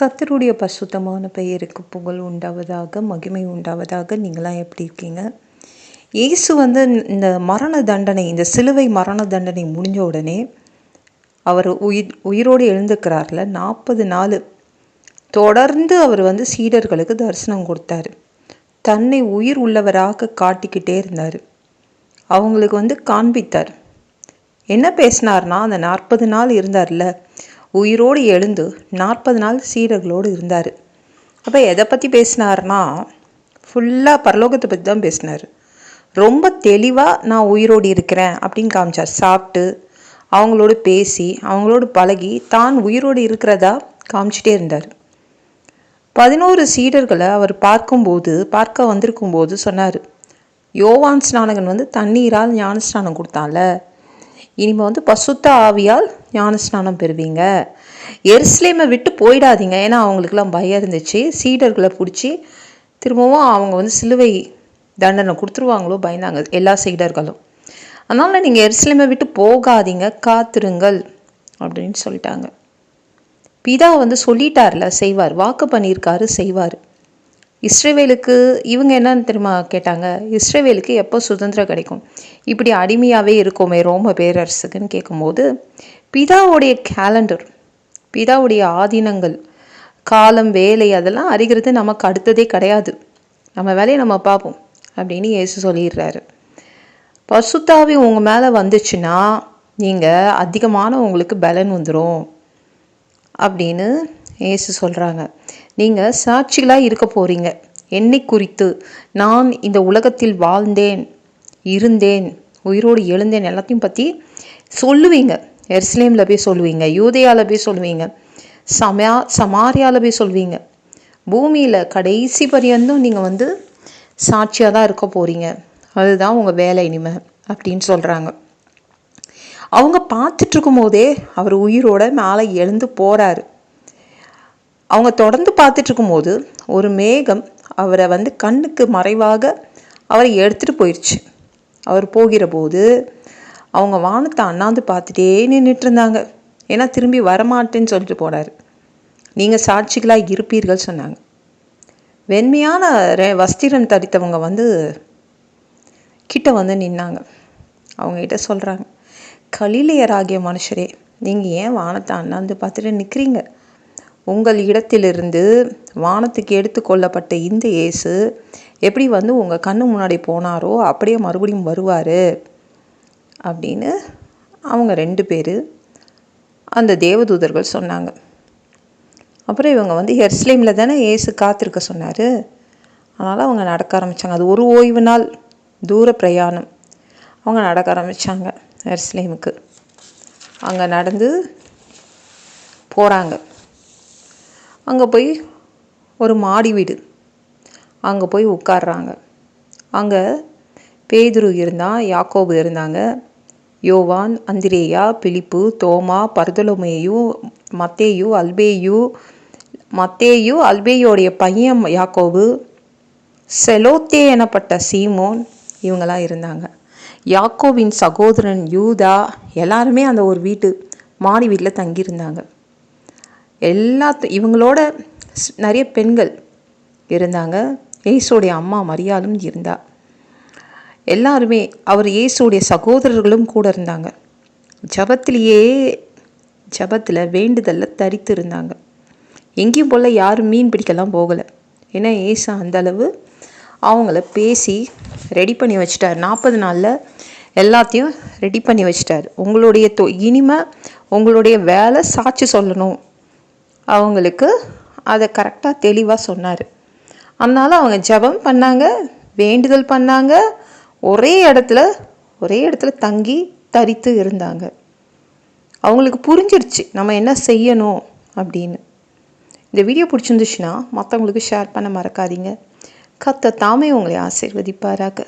கத்தருடைய பசுத்தமான பெயருக்கு புகழ் உண்டாவதாக மகிமை உண்டாவதாக நீங்களாம் எப்படி இருக்கீங்க? இயேசு வந்து இந்த மரண தண்டனை இந்த சிலுவை மரண தண்டனை முடிஞ்ச உடனே அவர் உயிர் உயிரோடு எழுந்துக்கிறார்ல. நாற்பது நாள் தொடர்ந்து அவர் வந்து சீடர்களுக்கு தரிசனம் கொடுத்தாரு. தன்னை உயிர் உள்ளவராக காட்டிக்கிட்டே இருந்தார். அவங்களுக்கு வந்து காண்பித்தார். என்ன பேசினார்னா அந்த நாற்பது நாள் இருந்தார்ல உயிரோடு எழுந்து நாற்பது நாள் சீடர்களோடு இருந்தார். அப்போ எதை பற்றி பேசினார்னா ஃபுல்லாக பரலோகத்தை பற்றி தான் பேசினார். ரொம்ப தெளிவாக நான் உயிரோடு இருக்கிறேன் அப்படின்னு காமிச்சார். சாப்பிட்டு அவங்களோடு பேசி அவங்களோடு பழகி தான் உயிரோடு இருக்கிறதா காமிச்சிட்டே இருந்தார். பதினோரு சீடர்களை அவர் பார்க்கும்போது பார்க்க வந்திருக்கும்போது சொன்னார் யோவான் ஸ்நானகன் வந்து தண்ணீரால் ஞானஸ்நானம் கொடுத்தான்ல. இனிமேல் வந்து பசுத்த ஆவியால் ஞானஸ்நானம் பெறுவீங்க. எருசலேமை விட்டு போயிடாதீங்க. ஏன்னா அவங்களுக்குலாம் பயம் இருந்துச்சு. சீடர்களை பிடிச்சி திரும்பவும் அவங்க வந்து சிலுவை தண்டனை கொடுத்துருவாங்களோ பயந்தாங்க எல்லா சீடர்களும். அதனால் நீங்கள் எருசலேமை விட்டு போகாதீங்க. காத்திருங்கள் அப்படின்னு சொல்லிட்டாங்க. பிதா வந்து சொல்லிட்டார்ல செய்வார். வாக்கு பண்ணியிருக்காரு செய்வார். இஸ்ரேவேலுக்கு இவங்க என்னன்னு தெரியுமா கேட்டாங்க? இஸ்ரேவேலுக்கு எப்போ சுதந்திரம் கிடைக்கும்? இப்படி அடிமையாகவே இருக்கோமே ரோம பேரரசுக்குன்னு கேட்கும்போது பிதாவுடைய கேலண்டர் பிதாவுடைய ஆதீனங்கள் காலம் வேலை அதெல்லாம் அறிகிறது நமக்கு அடுத்ததே கிடையாது. நம்ம வேலையை நம்ம பார்ப்போம் அப்படின்னு இயேசு சொல்லிடுறாரு. பசுத்தாவி உங்கள் மேலே வந்துச்சுன்னா நீங்கள் அதிகமான உங்களுக்கு பலன் வந்துடும் அப்படின்னு ஏசு சொல்கிறாங்க நீங்கள் சாட்சிகளாக இருக்க போகிறீங்க என்னை குறித்து நான் இந்த உலகத்தில் வாழ்ந்தேன் இருந்தேன் உயிரோடு எழுந்தேன் எல்லாத்தையும் பற்றி சொல்லுவீங்க. எர்ஸ்லேமில் போய் சொல்லுவீங்க யூதியாவில் போய் சொல்லுவீங்க சமா சமாரியாவில் போய் சொல்லுவீங்க. பூமியில் கடைசி பரியந்தும் நீங்கள் வந்து சாட்சியாக தான் இருக்க போகிறீங்க அதுதான் உங்கள் வேலை இனிமே அப்படின்னு சொல்கிறாங்க அவங்க பார்த்துட்ருக்கும் போதே அவர் உயிரோட மேலே எழுந்து போகிறாரு அவங்க தொடர்ந்து பார்த்துட்ருக்கும் போது ஒரு மேகம் அவரை வந்து கண்ணுக்கு மறைவாக அவரை எடுத்துகிட்டு போயிடுச்சு அவர் போகிற போது அவங்க வானத்தை அண்ணாந்து பார்த்துட்டே நின்றுட்டு இருந்தாங்க ஏன்னா திரும்பி வரமாட்டேன்னு சொல்லிட்டு போனார். நீங்கள் சாட்சிகளாக இருப்பீர்கள் சொன்னாங்க. வெண்மையான வஸ்திரம் தரித்தவங்க வந்து கிட்ட வந்து நின்னாங்க. அவங்ககிட்ட சொல்கிறாங்க கலிலையராகிய மனுஷரே நீங்கள் ஏன் வானத்தை அண்ணாந்து பார்த்துட்டு நிற்கிறீங்க உங்கள் இடத்திலிருந்து வானத்துக்கு எடுத்துக்கொள்ளப்பட்ட இந்த இயேசு எப்படி வந்து உங்கள் கண்ணு முன்னாடி போனாரோ அப்படியே மறுபடியும் வருவார். அப்படின்னு அவங்க ரெண்டு பேர் அந்த தேவதூதர்கள் சொன்னாங்க. அப்புறம் இவங்க வந்து ஹெர்ஸ்லேமில் தானே ஏசு காத்திருக்க சொன்னார். அதனால் அவங்க நடக்க ஆரம்பித்தாங்க அது ஒரு ஓய்வு நாள் தூர பிரயாணம். அவங்க நடக்க ஆரம்பித்தாங்க எருசலேமுக்கு. அங்கே நடந்து போகிறாங்க அங்கே போய் ஒரு மாடி வீடு. அங்கே போய் உட்காடுறாங்க அங்கே பேதுரு இருந்தான் யாக்கோபு இருந்தாங்க. யோவான் அந்திரேயா பிலிப்பு தோமா பர்தலோமேயு மத்தேயு அல்பேயு மத்தேயு அல்பேயோடைய பையன் யாக்கோபு செலோத்தே எனப்பட்ட சீமோன் இவங்கெல்லாம் இருந்தாங்க. யாக்கோவின் சகோதரன் யூதா எல்லாருமே அந்த ஒரு வீட்டு மாடி வீட்டில் தங்கியிருந்தாங்க. எல்லாத்து இவங்களோட நிறைய பெண்கள் இருந்தாங்க. ஏசுடைய அம்மா மரியாளும் இருந்தாள் எல்லாருமே அவர் இயேசுடைய சகோதரர்களும் கூட இருந்தாங்க. ஜபத்திலேயே ஜபத்தில் வேண்டுதலில் தரித்து இருந்தாங்க. எங்கேயும் போல் யாரும் மீன் பிடிக்கலாம் போகலை. ஏன்னா ஏசு அந்தளவு அவங்கள பேசி ரெடி பண்ணி வச்சிட்டார். நாற்பது நாளில் எல்லாத்தையும் ரெடி பண்ணி வச்சிட்டார். உங்களுடைய தொ இனிமே உங்களுடைய வேலை சாட்சி சொல்லணும். அவங்களுக்கு அதை கரெக்டாக தெளிவாக சொன்னார். அதனால் அவங்க ஜபம் பண்ணாங்க வேண்டுதல் பண்ணாங்க ஒரே இடத்துல ஒரே இடத்துல தங்கி தரித்து இருந்தாங்க. அவங்களுக்கு புரிஞ்சிருச்சு நம்ம என்ன செய்யணும் அப்படின்னு. இந்த வீடியோ பிடிச்சிருந்துச்சுன்னா மற்றவங்களுக்கு ஷேர் பண்ண மறக்காதீங்க. கத்த தாமே உங்களை ஆசிர்வதிப்பாராக.